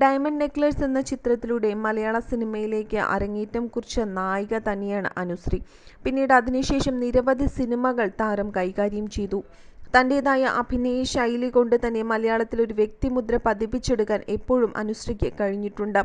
Diamond necklace എന്ന ചിത്രത്തിലൂടെ മലയാള സിനിമയിലേക്ക് അരങ്ങേറ്റം കുറിച്ച നായിക തന്നെയാണ് അനുശ്രീ. പിന്നീട് അതിനുശേഷം നിരവധി സിനിമകൾ താരം കൈകാര്യം ചെയ്തു. തന്റെതായ അഭിനയ ശൈലി കൊണ്ട് തന്നെ മലയാളത്തിൽ ഒരു വ്യക്തിമുദ്ര പതിപ്പിച്ചെടുക്കാൻ എപ്പോഴും അനുശ്രീക്ക് കഴിഞ്ഞിട്ടുണ്ട്.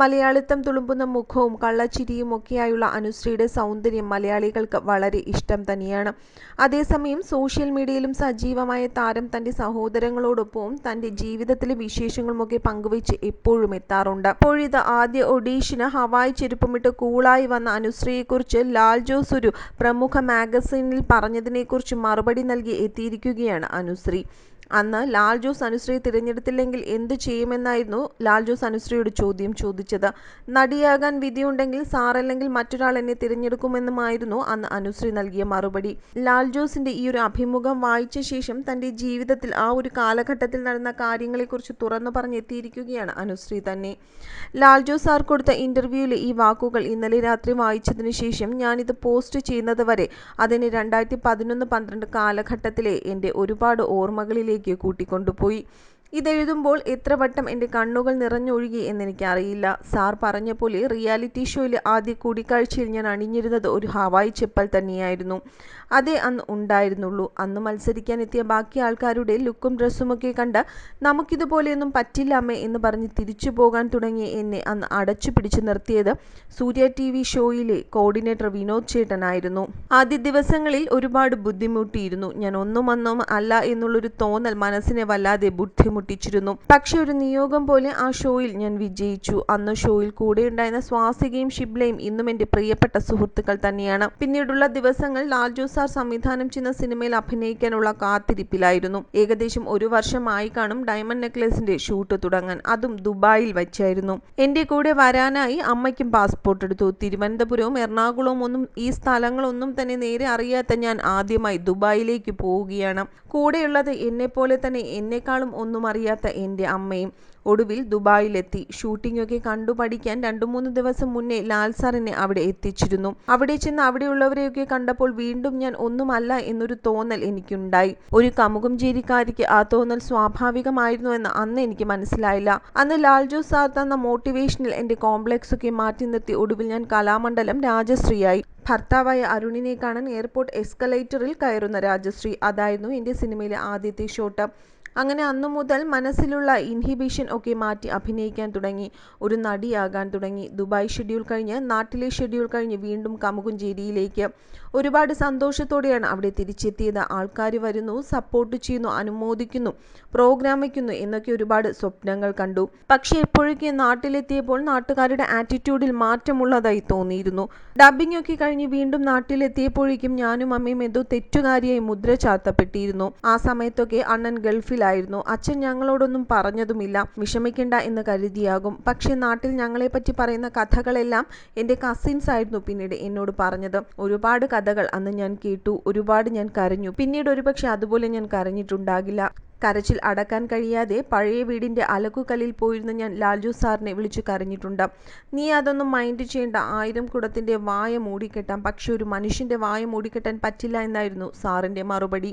മലയാളിത്തം തുളുമ്പുന്ന മുഖവും കള്ളച്ചിരിയും ഒക്കെയായുള്ള അനുശ്രീയുടെ സൗന്ദര്യം മലയാളികൾക്ക് വളരെ ഇഷ്ടം തന്നെയാണ്. അതേസമയം സോഷ്യൽ മീഡിയയിലും സജീവമായ താരം തന്റെ സഹോദരങ്ങളോടൊപ്പവും തന്റെ ജീവിതത്തിലെ വിശേഷങ്ങളുമൊക്കെ പങ്കുവച്ച് എപ്പോഴും എത്താറുണ്ട്. അപ്പോഴിത് ആദ്യ ഒഡീഷന് ഹവായ് ചെരുപ്പമിട്ട് കൂളായി വന്ന അനുശ്രീയെക്കുറിച്ച് ലാൽ ജോസ് ഒരു പ്രമുഖ മാഗസീനിൽ പറഞ്ഞതിനെക്കുറിച്ച് മറുപടി നൽകി എത്തിയിരിക്കുകയാണ് അനുശ്രീ. അന്ന് ലാൽ അനുശ്രീ തിരഞ്ഞെടുത്തില്ലെങ്കിൽ എന്ത് ചെയ്യുമെന്നായിരുന്നു ലാൽ ജോസ് അനുശ്രീയോട് ചോദ്യം ചോദിച്ചത്. നടിയാകാൻ വിധിയുണ്ടെങ്കിൽ സാറല്ലെങ്കിൽ മറ്റൊരാൾ എന്നെ തിരഞ്ഞെടുക്കുമെന്നുമായിരുന്നു അന്ന് അനുശ്രീ നൽകിയ മറുപടി. ലാൽജോസിന്റെ ഈ ഒരു അഭിമുഖം വായിച്ച ശേഷം തന്റെ ജീവിതത്തിൽ ആ ഒരു കാലഘട്ടത്തിൽ നടന്ന കാര്യങ്ങളെക്കുറിച്ച് തുറന്നു പറഞ്ഞെത്തിയിരിക്കുകയാണ് അനുശ്രീ തന്നെ. ലാൽ ജോസ് സാർ കൊടുത്ത ഇന്റർവ്യൂവിലെ ഈ വാക്കുകൾ ഇന്നലെ രാത്രി വായിച്ചതിനു ശേഷം ഞാനിത് പോസ്റ്റ് ചെയ്യുന്നത് വരെ അതിന് രണ്ടായിരത്തി പതിനൊന്ന് പന്ത്രണ്ട് കാലഘട്ടത്തിലെ എന്റെ ഒരുപാട് ഓർമ്മകളിലേക്ക് ലേക്ക് കൂട്ടിക്കൊണ്ടുപോയി. ഇതെഴുതുമ്പോൾ എത്ര വട്ടം എന്റെ കണ്ണുകൾ നിറഞ്ഞൊഴുകി എന്നെനിക്കറിയില്ല. സാർ പറഞ്ഞ പോലെ റിയാലിറ്റി ഷോയിലെ ആദ്യ കൂടിക്കാഴ്ചയിൽ ഞാൻ അണിഞ്ഞിരുന്നത് ഒരു ഹവായി ചെപ്പൽ തന്നെയായിരുന്നു. അതേ അന്ന് ഉണ്ടായിരുന്നുള്ളൂ. അന്ന് മത്സരിക്കാൻ എത്തിയ ബാക്കി ആൾക്കാരുടെ ലുക്കും ഡ്രസ്സുമൊക്കെ കണ്ട് നമുക്കിതുപോലെയൊന്നും പറ്റില്ല അമ്മേ എന്ന് പറഞ്ഞ് തിരിച്ചു പോകാൻ തുടങ്ങിയ എന്നെ അന്ന് അടച്ചു പിടിച്ചു നിർത്തിയത് സൂര്യ ടി വി ഷോയിലെ കോർഡിനേറ്റർ വിനോദ് ചേട്ടനായിരുന്നു. ആദ്യ ദിവസങ്ങളിൽ ഒരുപാട് ബുദ്ധിമുട്ടിയിരുന്നു. ഞാൻ ഒന്നും ഒന്നും അല്ല എന്നുള്ളൊരു തോന്നൽ മനസ്സിനെ വല്ലാതെ ബുദ്ധിമുട്ടിച്ചിരുന്നു പക്ഷെ ഒരു നിയോഗം പോലെ ആ ഷോയിൽ ഞാൻ വിജയിച്ചു. അന്ന് ഷോയിൽ കൂടെ ഉണ്ടായിരുന്ന സ്വാസികയും ഷിബ്ലയും ഇന്നും എന്റെ പ്രിയപ്പെട്ട സുഹൃത്തുക്കൾ തന്നെയാണ്. പിന്നീടുള്ള ദിവസങ്ങൾ ലാൽ ജോസ് സാർ സംവിധാനം ചെയ്യുന്ന സിനിമയിൽ അഭിനയിക്കാനുള്ള കാത്തിരിപ്പിലായിരുന്നു. ഏകദേശം ഒരു വർഷമായി കാണും ഡയമണ്ട് നെക്ലേസിന്റെ ഷൂട്ട് തുടങ്ങാൻ. അതും ദുബായിൽ വെച്ചായിരുന്നു. എന്റെ കൂടെ വരാനായി അമ്മയ്ക്കും പാസ്പോർട്ട് എടുത്തു. തിരുവനന്തപുരവും എറണാകുളവും ഒന്നും ഈ സ്ഥലങ്ങളൊന്നും തന്നെ നേരെ അറിയാത്ത ഞാൻ ആദ്യമായി ദുബായിലേക്ക് പോവുകയാണ്. കൂടെയുള്ളത് എന്നെപ്പോലെ തന്നെ എന്നെക്കാളും ഒന്നും അറിയാത്ത എന്റെ അമ്മയും ഒടുവിൽ ദുബായിലെത്തി. ഷൂട്ടിംഗൊക്കെ കണ്ടു പഠിക്കാൻ രണ്ടു മൂന്ന് ദിവസം മുന്നേ ലാൽ സാറിനെ അവിടെ എത്തിച്ചിരുന്നു. അവിടെ ചെന്ന് അവിടെയുള്ളവരെയൊക്കെ കണ്ടപ്പോൾ വീണ്ടും ഞാൻ ഒന്നുമല്ല എന്നൊരു തോന്നൽ എനിക്കുണ്ടായി. ഒരു കമുകുംചേരിക്കാരിക്ക് ആ തോന്നൽ സ്വാഭാവികമായിരുന്നു എന്ന് അന്ന് എനിക്ക് മനസ്സിലായില്ല. അന്ന് ലാൽ ജോസ് സാർ തന്ന മോട്ടിവേഷനിൽ എന്റെ കോംപ്ലക്സ് ഒക്കെ മാറ്റി നിർത്തി ഒടുവിൽ ഞാൻ കലാമണ്ഡലം രാജശ്രീയായി. ഭർത്താവായ അരുണിനെ കാണാൻ എയർപോർട്ട് എസ്കലേറ്ററിൽ കയറുന്ന രാജശ്രീ. അതായിരുന്നു എന്റെ സിനിമയിലെ ആദ്യത്തെ ഷോട്ട്. അങ്ങനെ അന്നു മുതൽ മനസ്സിലുള്ള ഇൻഹിബിഷൻ ഒക്കെ മാറ്റി അഭിനയിക്കാൻ തുടങ്ങി. ഒരു നടിയാകാൻ തുടങ്ങി. ദുബായ് ഷെഡ്യൂൾ കഴിഞ്ഞ് നാട്ടിലെ ഷെഡ്യൂൾ കഴിഞ്ഞ് വീണ്ടും കമുകുഞ്ചേരിയിലേക്ക്. ഒരുപാട് സന്തോഷത്തോടെയാണ് അവിടെ തിരിച്ചെത്തിയത്. ആൾക്കാർ വരുന്നു സപ്പോർട്ട് ചെയ്യുന്നു അനുമോദിക്കുന്നു പ്രോഗ്രാം വയ്ക്കുന്നു എന്നൊക്കെ ഒരുപാട് സ്വപ്നങ്ങൾ കണ്ടു. പക്ഷേ എപ്പോഴൊക്കെ നാട്ടിലെത്തിയപ്പോൾ നാട്ടുകാരുടെ ആറ്റിറ്റ്യൂഡിൽ മാറ്റമുള്ളതായി തോന്നിയിരുന്നു. ഡബിംഗ് ഒക്കെ കഴിഞ്ഞ് വീണ്ടും നാട്ടിലെത്തിയപ്പോഴേക്കും ഞാനും അമ്മയും എന്തോ തെറ്റുകാരിയായി മുദ്ര ചാർത്തപ്പെട്ടിരുന്നു ആ സമയത്തൊക്കെ അണ്ണൻ ഗൾഫിലായിരുന്നു അച്ഛൻ ഞങ്ങളോടൊന്നും പറഞ്ഞതുമില്ല. വിഷമിക്കണ്ട എന്ന് കരുതിയാകും. പക്ഷെ നാട്ടിൽ ഞങ്ങളെപ്പറ്റി പറയുന്ന കഥകളെല്ലാം എന്റെ കസിൻസ് ആയിരുന്നു പിന്നീട് എന്നോട് പറഞ്ഞത്. ഒരുപാട് കഥകൾ അന്ന് ഞാൻ കേട്ടു. ഒരുപാട് ഞാൻ കരഞ്ഞു. പിന്നീട് ഒരുപക്ഷെ അതുപോലെ ഞാൻ കരഞ്ഞിട്ടുണ്ടാകില്ല. കരച്ചിൽ അടക്കാൻ കഴിയാതെ പഴയ വീടിന്റെ അലക്കുകല്ലിൽ പോയിരുന്ന ഞാൻ ലാൽജു സാറിനെ വിളിച്ചു കരഞ്ഞിട്ടുണ്ട്. നീ അതൊന്നും മൈൻഡ് ചെയ്യേണ്ട. ആയിരം കുടത്തിന്റെ വായ മൂടിക്കെട്ടാം. പക്ഷെ ഒരു മനുഷ്യന്റെ വായ മൂടിക്കെട്ടാൻ പറ്റില്ല എന്നായിരുന്നു സാറിന്റെ മറുപടി.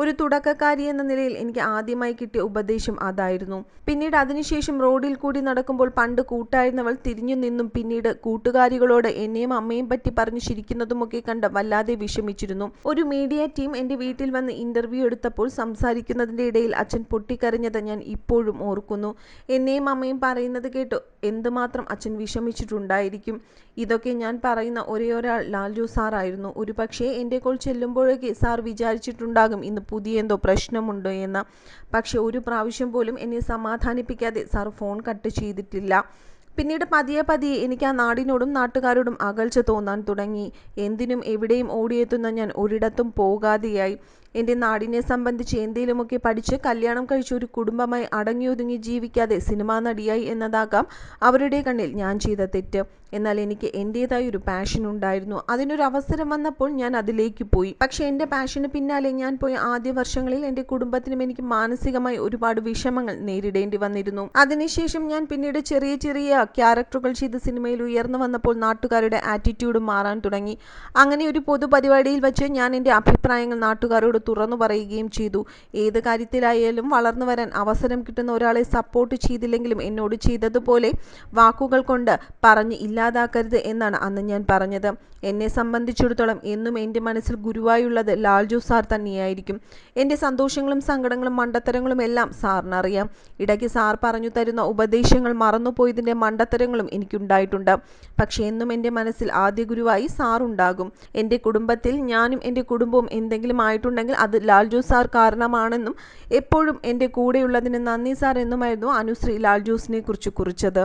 ഒരു തുടക്കക്കാരി എന്ന നിലയിൽ എനിക്ക് ആദ്യമായി കിട്ടിയ ഉപദേശം അതായിരുന്നു. പിന്നീട് അതിനുശേഷം റോഡിൽ കൂടി നടക്കുമ്പോൾ പണ്ട് കൂട്ടായിരുന്നവൾ തിരിഞ്ഞു നിന്നും പിന്നീട് കൂട്ടുകാരികളോട് എന്നെയും അമ്മയും പറ്റി പറഞ്ഞു ചിരിക്കുന്നതുമൊക്കെ കണ്ട് വല്ലാതെ വിഷമിച്ചിരുന്നു. ഒരു മീഡിയ ടീം എന്റെ വീട്ടിൽ വന്ന് ഇന്റർവ്യൂ എടുത്തപ്പോൾ സംസാരിക്കുന്നതിന്റെ ഇടയിൽ അച്ഛൻ പൊട്ടിക്കരഞ്ഞത് ഞാൻ ഇപ്പോഴും ഓർക്കുന്നു. എന്നെയും അമ്മയും പറയുന്നത് കേട്ട് എന്തുമാത്രം അച്ഛൻ വിഷമിച്ചിട്ടുണ്ടായിരിക്കും. ഇതൊക്കെ ഞാൻ പറയുന്ന ഒരേ ഒരാൾ ലാൽജു സാറായിരുന്നു. ഒരു പക്ഷേ എന്റെ കോൾ ചെല്ലുമ്പോഴേക്ക് സാർ വിചാരിച്ചിട്ടുണ്ടാകും ഇന്ന് പുതിയ എന്തോ പ്രശ്നമുണ്ടോ എന്ന് പക്ഷെ ഒരു പ്രാവശ്യം പോലും എന്നെ സമാധാനിപ്പിക്കാതെ സാർ ഫോൺ കട്ട് ചെയ്തിട്ടില്ല. പിന്നീട് പതിയെ പതിയെ എനിക്ക് ആ നാടിനോടും നാട്ടുകാരോടും അകൽച്ച തോന്നാൻ തുടങ്ങി. എന്തിനും എവിടെയും ഓടിയെത്തുന്ന ഞാൻ ഒരിടത്തും പോകാതെയായി. എന്റെ നാടിനെ സംബന്ധിച്ച് എന്തെങ്കിലുമൊക്കെ പഠിച്ച് കല്യാണം കഴിച്ച് ഒരു കുടുംബമായി അടങ്ങിയൊതുങ്ങി ജീവിക്കാതെ സിനിമാ നടിയായി എന്നതാകാം അവരുടെ കണ്ണിൽ ഞാൻ ചെയ്ത തെറ്റ്. എന്നാൽ എനിക്ക് എന്റേതായ ഒരു പാഷൻ ഉണ്ടായിരുന്നു. അതിനൊരു അവസരം വന്നപ്പോൾ ഞാൻ അതിലേക്ക് പോയി. പക്ഷേ എന്റെ പാഷന് പിന്നാലെ ഞാൻ പോയ ആദ്യ വർഷങ്ങളിൽ എന്റെ കുടുംബത്തിനും എനിക്ക് മാനസികമായി ഒരുപാട് വിഷമങ്ങൾ നേരിടേണ്ടി വന്നിരുന്നു. അതിനുശേഷം ഞാൻ പിന്നീട് ചെറിയ ചെറിയ ക്യാരക്ടറുകൾ ചെയ്ത് സിനിമയിൽ ഉയർന്നു വന്നപ്പോൾ നാട്ടുകാരുടെ ആറ്റിറ്റ്യൂഡ് മാറാൻ തുടങ്ങി. അങ്ങനെ ഒരു പൊതുപരിപാടിയിൽ വെച്ച് ഞാൻ എന്റെ അഭിപ്രായങ്ങൾ നാട്ടുകാരോട് തുറന്നു പറയുകയും ചെയ്തു. ഏത് കാര്യത്തിലായാലും വളർന്നു വരാൻ അവസരം കിട്ടുന്ന ഒരാളെ സപ്പോർട്ട് ചെയ്തില്ലെങ്കിലും എന്നോട് ചെയ്തതുപോലെ വാക്കുകൾ കൊണ്ട് പറഞ്ഞ് ഇല്ലാതാക്കരുത് എന്നാണ് അന്ന് ഞാൻ പറഞ്ഞത്. എന്നെ സംബന്ധിച്ചിടത്തോളം എന്നും എന്റെ മനസ്സിൽ ഗുരുവായുള്ളത് ലാൽജു സാർ തന്നെയായിരിക്കും. എന്റെ സന്തോഷങ്ങളും സങ്കടങ്ങളും മണ്ടത്തരങ്ങളും എല്ലാം സാറിനറിയാം. ഇടയ്ക്ക് സാർ പറഞ്ഞു തരുന്ന ഉപദേശങ്ങൾ മറന്നുപോയതിന്റെ മണ്ടത്തരങ്ങളും എനിക്കുണ്ടായിട്ടുണ്ട്. പക്ഷേ എന്നും എന്റെ മനസ്സിൽ ആദ്യ ഗുരുവായി സാറുണ്ടാകും. എന്റെ കുടുംബത്തിൽ ഞാനും എന്റെ കുടുംബവും എന്തെങ്കിലും ആയിട്ടുണ്ടെങ്കിൽ അത് ലാൽജു സാർ കാരണമാണെന്നും എപ്പോഴും എന്റെ കൂടെയുള്ളതിന് നന്ദി സാർ എന്നുമായിരുന്നു അനുശ്രീ ലാൽജൂസിനെ കുറിച്ച് കുറിച്ചത്.